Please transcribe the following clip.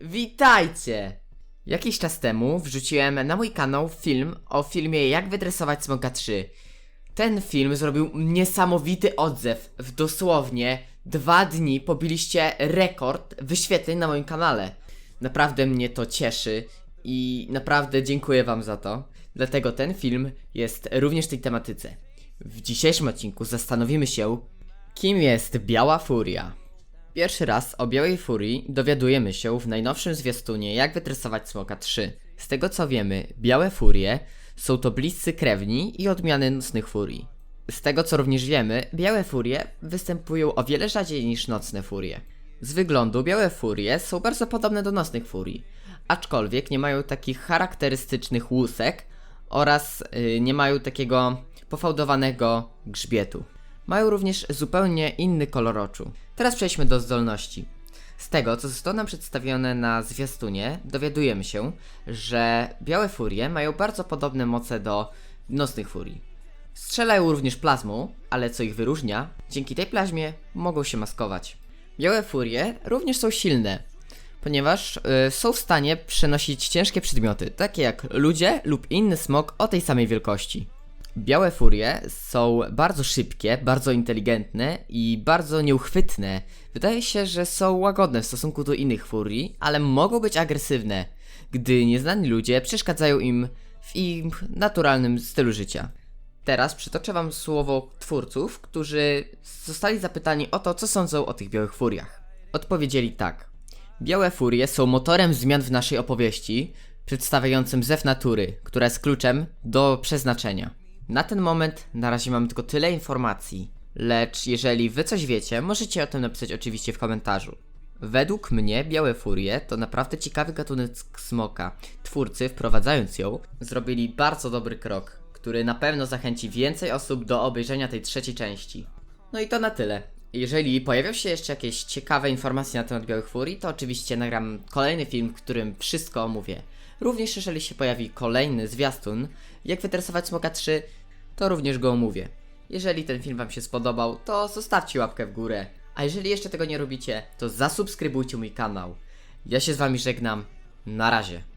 Witajcie! Jakiś czas temu wrzuciłem na mój kanał film o filmie Jak wydresować Smoka 3. Ten film zrobił niesamowity odzew. W dosłownie dwa dni pobiliście rekord wyświetleń na moim kanale. Naprawdę mnie to cieszy i naprawdę dziękuję wam za to. Dlatego ten film jest również w tej tematyce. W dzisiejszym odcinku zastanowimy się, kim jest Biała Furia. Pierwszy raz o Białej Furii dowiadujemy się w najnowszym zwiastunie Jak wytresować Smoka 3. Z tego co wiemy, Białe Furie są to bliscy krewni i odmiany nocnych furii. Z tego co również wiemy, Białe Furie występują o wiele rzadziej niż nocne furie. Z wyglądu Białe Furie są bardzo podobne do nocnych furii, aczkolwiek nie mają takich charakterystycznych łusek oraz yy, nie mają takiego pofałdowanego grzbietu. Mają również zupełnie inny kolor oczu. Teraz przejdźmy do zdolności. Z tego, co zostało nam przedstawione na zwiastunie, dowiadujemy się, że białe furie mają bardzo podobne moce do nocnych furii. Strzelają również plazmą, ale co ich wyróżnia, dzięki tej plazmie mogą się maskować. Białe furie również są silne, ponieważ y, są w stanie przenosić ciężkie przedmioty, takie jak ludzie lub inny smok o tej samej wielkości. Białe furie są bardzo szybkie, bardzo inteligentne i bardzo nieuchwytne. Wydaje się, że są łagodne w stosunku do innych furii, ale mogą być agresywne, gdy nieznani ludzie przeszkadzają im w ich naturalnym stylu życia. Teraz przytoczę wam słowo twórców, którzy zostali zapytani o to, co sądzą o tych białych furiach. Odpowiedzieli tak. Białe furie są motorem zmian w naszej opowieści, przedstawiającym zew natury, która jest kluczem do przeznaczenia. Na ten moment na razie mamy tylko tyle informacji, lecz jeżeli wy coś wiecie, możecie o tym napisać oczywiście w komentarzu. Według mnie Białe Furie to naprawdę ciekawy gatunek smoka. Twórcy, wprowadzając ją, zrobili bardzo dobry krok, który na pewno zachęci więcej osób do obejrzenia tej trzeciej części. No i to na tyle. Jeżeli pojawią się jeszcze jakieś ciekawe informacje na temat Białych Furii, to oczywiście nagram kolejny film, w którym wszystko omówię. Również jeżeli się pojawi kolejny zwiastun, jak wytresować Smoka 3, to również go omówię. Jeżeli ten film Wam się spodobał, to zostawcie łapkę w górę. A jeżeli jeszcze tego nie robicie, to zasubskrybujcie mój kanał. Ja się z Wami żegnam. Na razie.